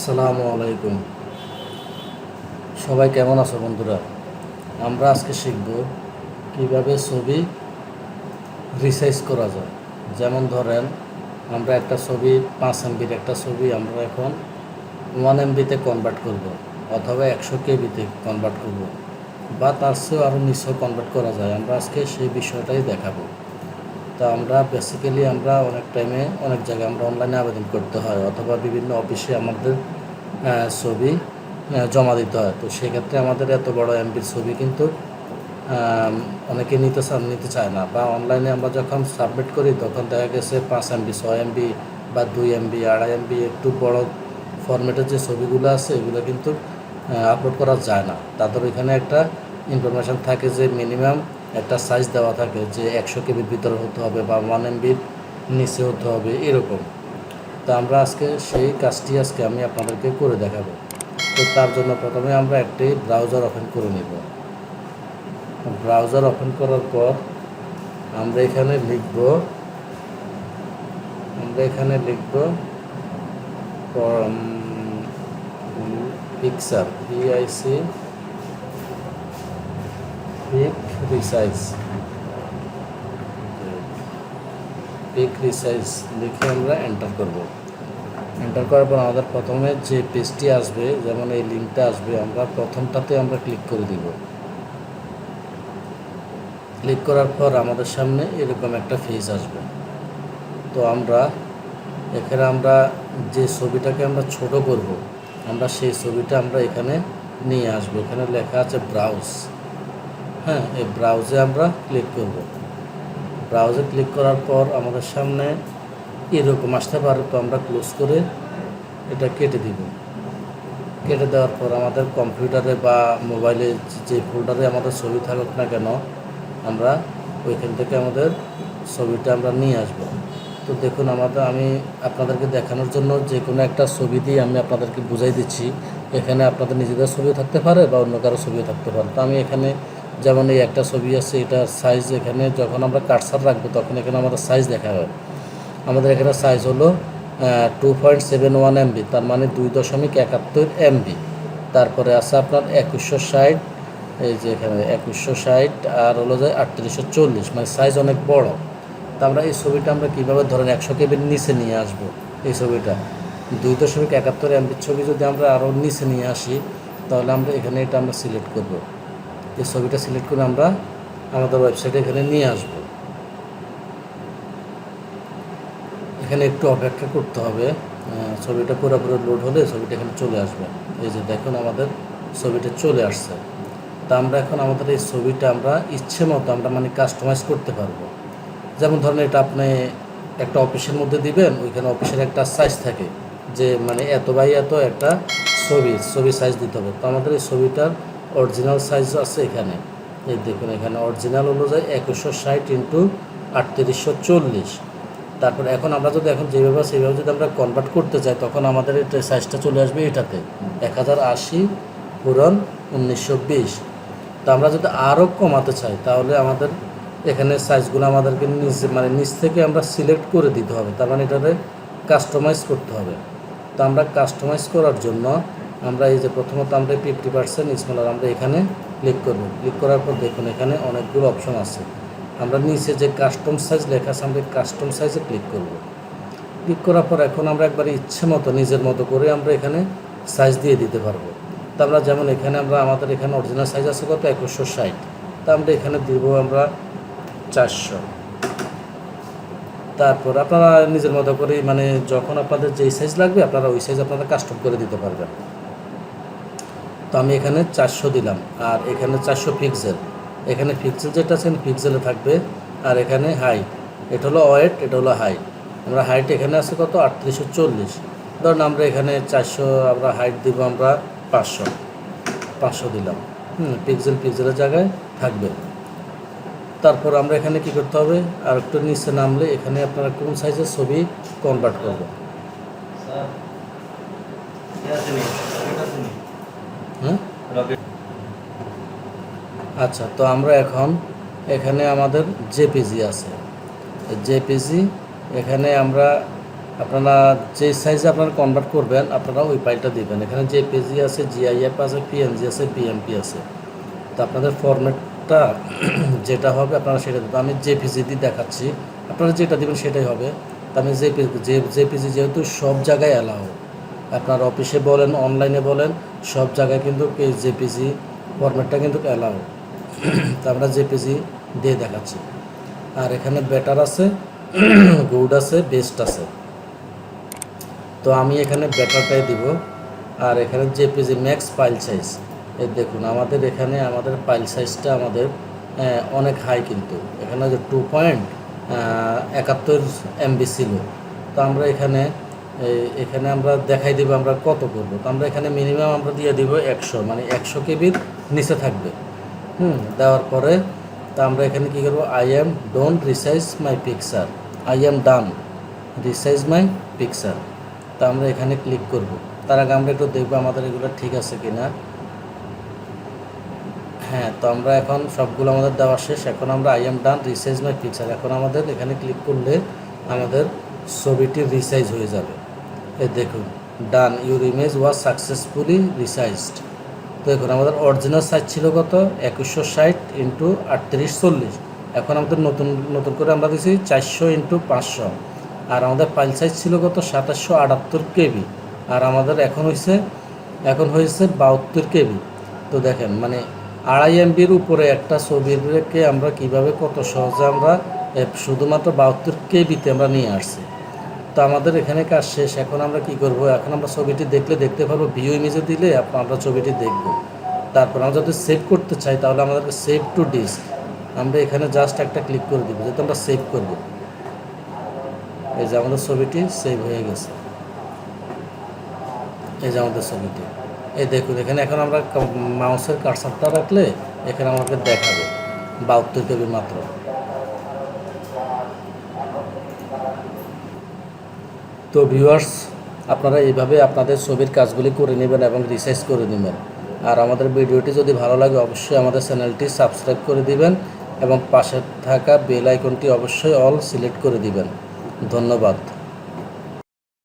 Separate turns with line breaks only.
আসসালামু আলাইকুম। সবাই কেমন আছো বন্ধুরা? আমরা আজকে শিখব কীভাবে ছবি রিসাইজ করা যায়। যেমন ধরেন, আমরা একটা ছবি, পাঁচ এমবির একটা ছবি আমরা এখন ওয়ান এমবিতে কনভার্ট করব অথবা একশো কেবিতে কনভার্ট করব বা তার চেয়েও আরও নিশ্চয় কনভার্ট করা যায়। আমরা আজকে সেই বিষয়টাই দেখাবো। তা আমরা বেসিক্যালি আমরা অনেক টাইমে অনেক জায়গায় আমরা অনলাইনে আবেদন করতে হয় অথবা বিভিন্ন অফিসে আমাদের ছবি জমা দিতে হয়। তো সেক্ষেত্রে আমাদের এত বড় এমবির ছবি কিন্তু অনেকে নিতে নিতে চায় না। বা অনলাইনে আমরা যখন সাবমিট করি, তখন দেখা গেছে পাঁচ এমবি ছয় এমবি বা দুই এমবি আড়াই এমবি একটু বড় ফরম্যাটের যে ছবিগুলো আছে, এগুলো কিন্তু আপলোড করা যায় না। তাদের ওইখানে একটা ইনফরমেশান থাকে যে মিনিমাম একটা সাইজ দেওয়া থাকে যে একশো কেবির ভিতরে হতে হবে বা ওয়ান এমবির নিচে হতে হবে, এরকম। তো আমরা আজকে সেই কাজটি আজকে আমি আপনাদেরকে করে দেখাবো। তো তার জন্য প্রথমে আমরা একটি ব্রাউজার ওপেন করে নেব। ব্রাউজার ওপেন করার পর আমরা এখানে লিখব, আমরা এখানে লিখব picture PIC pic resize pic resize লিখে আমরা এন্টার করব। এন্টার করার পর আমাদের প্রথমে যে পেজটি আসবে, যেমন এই লিঙ্কটা আসবে, আমরা প্রথমটাতে আমরা ক্লিক করে দিব। ক্লিক করার পর আমাদের সামনে এরকম একটা ফেজ আসবে। তো আমরা, এখানে আমরা যে ছবিটাকে আমরা ছোট করব, আমরা সেই ছবিটা আমরা এখানে নিয়ে আসব। এখানে লেখা আছে ব্রাউজ হ্যাঁ এই ব্রাউজে আমরা ক্লিক করব। ব্রাউজে ক্লিক করার পর আমাদের সামনে এরকম আসতে পারে, তো আমরা ক্লোজ করে এটা কেটে দিব। কেটে দেওয়ার পর আমাদের কম্পিউটারে বা মোবাইলে যে ফোল্ডারে আমাদের ছবি থাকুক না কেন, আমরা ওইখান থেকে আমাদের ছবিটা আমরা নিয়ে আসব। তো দেখুন, আমাদের, আমি আপনাদেরকে দেখানোর জন্য যে কোনো একটা ছবি দিয়ে আমি আপনাদেরকে বুঝাই দিচ্ছি। এখানে আপনাদের নিজেদের ছবিও থাকতে পারে বা অন্য কারও ছবিও থাকতে পারে। তো আমি এখানে যেমন এই একটা ছবি আছে, এটার সাইজ এখানে যখন আমরা কাটসার রাখব তখন এখানে আমাদের সাইজ দেখা হয়। আমাদের এখানে সাইজ হলো two point seven one MB তার মানে দুই দশমিক একাত্তর এমবি তারপরে আছে আপনার একুশশো ষাট, এই যে এখানে একুশশো ষাট, আর হলো যে আটত্রিশশো চল্লিশ মানে সাইজ অনেক বড়। তা আমরা এই ছবিটা আমরা কীভাবে ধরেন একশো কেবির নিচে নিয়ে আসব এই ছবিটা? দুই দশমিক একাত্তর এমবির ছবি যদি আমরা আরও নিচে নিয়ে আসি, তাহলে আমরা এখানে এটা আমরা সিলেক্ট করব। এই ছবিটা সিলেক্ট করে আমরা আমাদের ওয়েবসাইটে এখানে নিয়ে আসব। এখানে একটু অপেক্ষা করতে হবে। ছবিটা পুরোপুরি লোড হলে ছবিটা এখানে চলে আসবে। এই যে দেখুন আমাদের ছবিটা চলে আসছে। তা আমরা এখন আমাদের এই ছবিটা আমরা ইচ্ছে মতো আমরা মানে কাস্টমাইজ করতে পারব। যেমন ধরেন এটা আপনি একটা অফিসের মধ্যে দিবেন, ওইখানে অফিসের একটা সাইজ থাকে যে মানে এত বাই এত একটা ছবি ছবি সাইজ দিতে হবে। তো আমাদের এই ছবিটার অরিজিনাল সাইজ আছে এখানে। এই দেখুন, এখানে অরিজিনাল অনুযায়ী একুশশো ষাট ইন্টু আটত্রিশশো চল্লিশ। তারপর এখন আমরা যদি এখন যেভাবে সেইভাবে যদি আমরা কনভার্ট করতে চাই, তখন আমাদের এটা সাইজটা চলে আসবে এটাতে। এক হাজার আশি, পূরণ উনিশশো বিশ। তো আমরা যদি আরও কমাতে চাই, তাহলে আমাদের এখানে সাইজগুলো আমাদেরকে নিজ মানে নিচ থেকে আমরা সিলেক্ট করে দিতে হবে। তার মানে এটাতে কাস্টমাইজ করতে হবে। তো আমরা কাস্টমাইজ করার জন্য আমরা এই যে প্রথমত আমরা ফিফটি পার্সেন্ট স্মলার আমরা এখানে ক্লিক করব। ক্লিক করার পর দেখুন, এখানে অনেকগুলো অপশন আছে। আমরা নিচে যে কাস্টম সাইজ লেখা আছে, আমরা কাস্টম সাইজে ক্লিক করব। ক্লিক করার পর এখন আমরা একবারে ইচ্ছে মতো, নিজের মতো করে আমরা এখানে সাইজ দিয়ে দিতে পারব। তা আমরা যেমন এখানে আমরা, আমাদের এখানে অরিজিনাল সাইজ আছে কত? একুশশো ষাট। তা আমরা এখানে দিব আমরা চারশো। তারপর আপনারা নিজের মতো করে মানে যখন আপনাদের যেই সাইজ লাগবে, আপনারা ওই সাইজ আপনারা কাস্টম করে দিতে পারবেন। তো আমি এখানে চারশো দিলাম, আর এখানে চারশো পিক্সেল এখানে পিক্সেল যেটা আছে পিক্সেলে থাকবে। আর এখানে হাই এটা হলো ওয়েট এটা হলো হাই আমরা হাইট এখানে আছে কত? আটত্রিশশো চল্লিশ। ধরুন আমরা এখানে চারশো, আমরা হাইট দিব আমরা পাঁচশো। পাঁচশো দিলাম। হুম পিক্সেল পিক্সেলের জায়গায় থাকবে। তারপর আমরা এখানে কি করতে হবে? আর একটু নিচে নামলে এখানে আপনারা কোন সাইজের ছবি কনভার্ট করবেন হ্যাঁ আচ্ছা তো আমরা এখন এখানে আমাদের জেপিজি আছে। জেপিজি, এখানে আমরা আপনারা যে সাইজে আপনারা কনভার্ট করবেন, আপনারা ওই ফাইলটা দিবেন। এখানে যে পেজি আছে, জিআইএফ আছে, পিএনজি আছে পিএমপি আছে। তো আপনাদের ফরম্যাটটা যেটা হবে, আপনারা সেটা দেবেন। আমি জেপিজি দিয়ে দেখাচ্ছি। আপনারা যেটা দিবেন সেটাই হবে। তো আমি যে জেপিজি যেহেতু সব জায়গায় অ্যালাউ আপনার অফিসে বলেন অনলাইনে বলেন সব জায়গায় কিন্তু এই জেপিজি ফরম্যাটটা কিন্তু অ্যালাউ তো আমরা জেপিজি দিয়ে দেখাচ্ছি। আর এখানে বেটার আছে গুড আছে বেস্ট আছে। তো আমি এখানে ব্যাটারটাই দিব। আর এখানে জেপিজি ম্যাক্স ফাইল সাইজ এ দেখুন, আমাদের এখানে আমাদের ফাইল সাইজটা আমাদের অনেক হাই কিন্তু। এখানে যে টু পয়েন্ট একাত্তর এমবি ছিল। তো আমরা এখানে এখানে আমরা দেখাই দিব আমরা কত করব। তো আমরা এখানে মিনিমাম আমরা দিয়ে দিব একশো মানে একশো কেবির নিচে থাকবে। হুম, দেওয়ার পরে তা আমরা এখানে কী করব? I am don't resize my picture I am done resize my picture তা আমরা এখানে ক্লিক করব। তার আগে আমরা একটু দেখব আমাদের এগুলো ঠিক আছে কি না হ্যাঁ তো আমরা এখন সবগুলো আমাদের দেওয়া শেষ। এখন আমরা I am done resize my picture এখন আমাদের এখানে ক্লিক করলে আমাদের ছবিটি রিসাইজ হয়ে যাবে। এই দেখুন done your image was successfully resized তো দেখুন, আমাদের অরিজিনাল সাইজ ছিল কত? একুশশো ষাট ইন্টু আটত্রিশ চল্লিশ এখন আমাদের নতুন নতুন করে আমরা দিচ্ছি চারশো ইন্টু পাঁচশো। আর আমাদের ফাইল সাইজ ছিল কত? সাতাশশো আটাত্তর কেবি। আর আমাদের এখন হয়েছে এখন হয়েছে বাহাত্তর কেবি। তো দেখেন মানে আড়াই এমবির উপরে একটা ছবিকে আমরা কীভাবে কত সহজে আমরা শুধুমাত্র বাহাত্তর কেবিতে আমরা নিয়ে আসছি। তো আমাদের এখানে কাজ শেষ। এখন আমরা কি করব? এখন আমরা ছবিটি দেখলে দেখতে পারব ভিউ ইমেজে দিলে আমরা ছবিটি দেখব। তারপর আমরা যদি সেভ করতে চাই, তাহলে আমাদেরকে সেভ টু ডিস্ক আমরা এখানে জাস্ট একটা ক্লিক করে দিব, যেহেতু আমরা সেভ করব। এই যে আমাদের ছবিটি সেভ হয়ে গেছে। এই যে আমাদের ছবিটি। এই দেখুন, এখানে এখন আমরা মাউসের কারসারটা রাখলে এখানে আমাকে দেখাবে, বাহাত্তর কেবি মাত্র। তো ভিউয়ার্স আপনারা এইভাবে আপনাদের ছবির কাজগুলি করে নেবেন এবং রিসার্চ করে নেবেন। আর আমাদের ভিডিওটি যদি ভালো লাগে, অবশ্যই আমাদের চ্যানেলটি সাবস্ক্রাইব করে দিবেন এবং পাশে থাকা বেল আইকনটি অবশ্যই অল সিলেক্ট করে দিবেন। ধন্যবাদ।